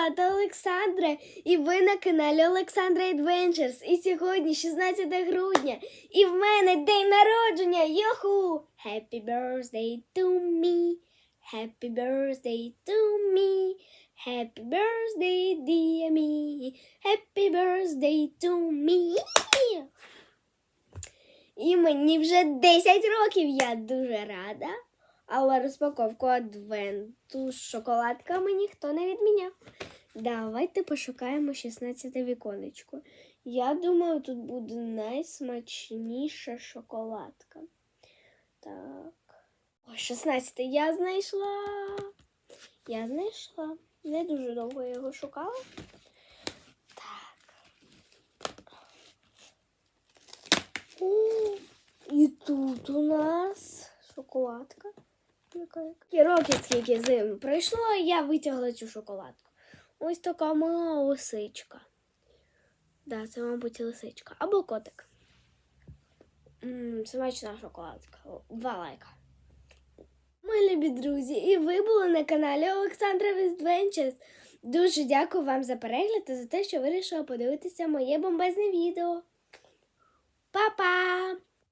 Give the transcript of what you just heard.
звати Олександра, і ви на каналі Олександра Adventures. І сьогодні 16 грудня, і в мене день народження. Йоху! Happy birthday to me. Happy birthday to me. Happy birthday, dear me. Happy birthday to me. І мені вже 10 років, я дуже рада. Але розпаковку адвенту з шоколадками ніхто не відміняв. Давайте пошукаємо 16 віконечко. Я думаю, тут буде найсмачніша шоколадка. Так. О, 16 я знайшла. Я знайшла. Не дуже довго я його шукала. Так. О, і тут у нас шоколадка. Роки скільки зим пройшло, я витягла цю шоколадку. Ось така мала лисичка. Да, це, мабуть, лисичка. Або котик. Смачна шоколадка. Два лайка. Мої любі друзі, і ви були на каналі Олександра Adventures. Дуже дякую вам за перегляд та за те, що вирішили подивитися моє бомбезне відео. Па-па!